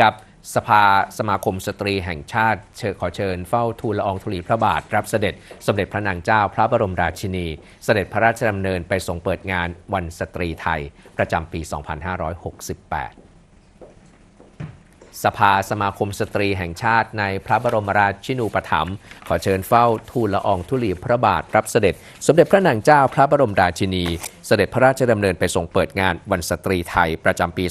กับสภาสมาคมสตรีแห่งชาติเชิญขอเชิญเฝ้าทูลละอองธุลีพระบาท รับเสด็จสมเด็จพระนางเจ้าพระบรมราชินี เสด็จพระราชดำเนินไปทรงเปิดงานวันสตรีไทย ประจำปี 2568 สภาสมาคมสตรีแห่งชาติในพระบรมราชินูปถัมภ์ขอเชิญเฝ้าทูลละอองธุลีพระบาทรับเสด็จ สมเด็จพระนางเจ้าพระบรมราชินี เสด็จพระราชดำเนินไปทรงเปิดงานวันสตรีไทยประจำปี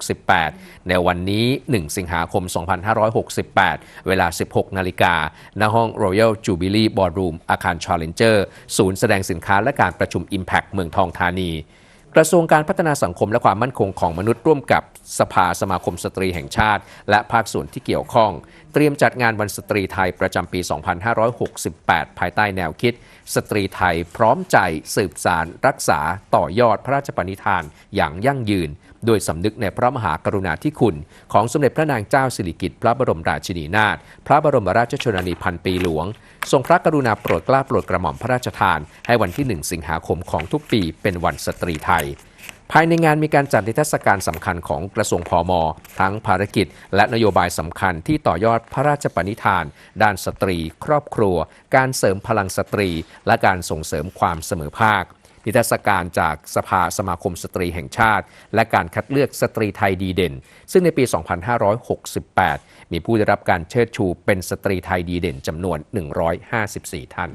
2568 ในวันนี้ 1 สิงหาคม 2568 เวลา 16 นาฬิกาณห้อง Royal Jubilee Ballroom อาคาร Challenger ศูนย์แสดงสินค้าและการประชุม Impact เมืองทองธานี กระทรวงการพัฒนาสังคมและความมั่นคงของมนุษย์ร่วมกับสภาสมาคมสตรีแห่งชาติ และภาคส่วนที่เกี่ยวข้อง เตรียมจัดงานวันสตรีไทยประจำปี 2568 ภายใต้แนวคิด สตรีไทยพร้อมใจสืบสารรักษาต่อยอดพระราชปณิธานอย่างยั่งยืน โดยสำนึกในพระมหากรุณาธิคุณ ของสมเด็จพระนางเจ้าสิริกิติ์พระบรมราชินีนาถพระบรมราชชนนีพันปีหลวง ทรงพระกรุณาโปรดเกล้าโปรดกระหม่อมพระราชทาน ให้วันที่ 1 สิงหาคมของทุกปีเป็นวันสตรีไทยภายในงานมีการจัดนิทรรศการสำคัญของกระทรวงพอมทั้งภารกิจ และนโยบายสำคัญที่ต่อยอดพระราชปณิธาน ด้านสตรี ครอบครัว การเสริมพลังสตรี และการส่งเสริมความเสมอภาคนิทรรศการจากสภาสมาคมสตรีแห่งชาติ และการคัดเลือกสตรีไทยดีเด่น ซึ่งในปี 2568 มีผู้ได้รับการเชิดชูเป็นสตรีไทยดีเด่นจำนวน 154 ท่าน